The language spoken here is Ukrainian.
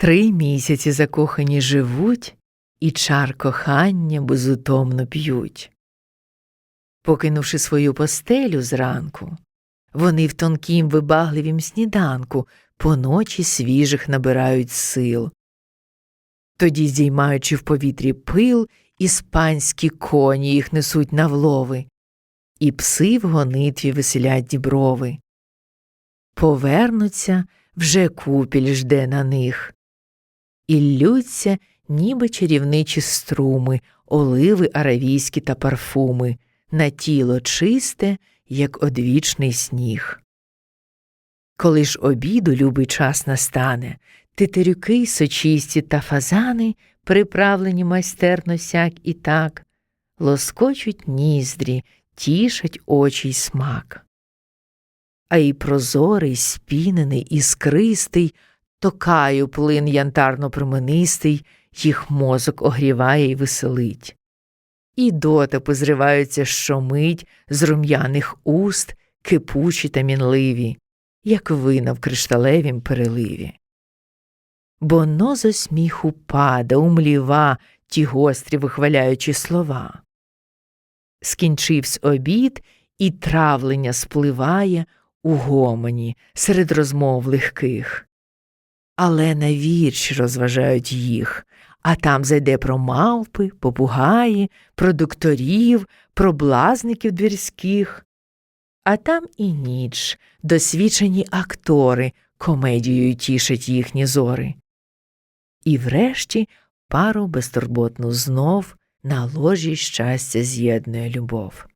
Три місяці закохані живуть і чар кохання безутомно п'ють. Покинувши свою постелю зранку, вони в тонкім вибагливім сніданку поночі свіжих набирають сил. Тоді, здіймаючи в повітрі пил, іспанські коні їх несуть на влови, і пси в гонитві веселять діброви. Повернуться, вже купіль жде на них, і ллються, ніби чарівничі струми, оливи аравійські та парфуми, на тіло чисте, як одвічний сніг. Коли ж обіду любий час настане, тетерюки сочисті та фазани, приправлені майстерно сяк і так, лоскочуть ніздрі, тішать очі й смак. А й прозорий, спінений, іскристий, токаю плин янтарно променистий, їх мозок огріває й веселить. І дотипи зриваються щомить з рум'яних уст, кипучі та мінливі, як вина в кришталевім переливі. Бо нозо сміху пада, умліва ті гострі вихваляючі слова. Скінчивсь обід, і травлення спливає у гомоні серед розмов легких. Але на вірші розважають їх, а там зайде про мавпи, попугаї, про докторів, про блазників двірських. А там і ніч, досвідчені актори комедією тішать їхні зори. І врешті пару безтурботну знов на ложі щастя з'єднує любов.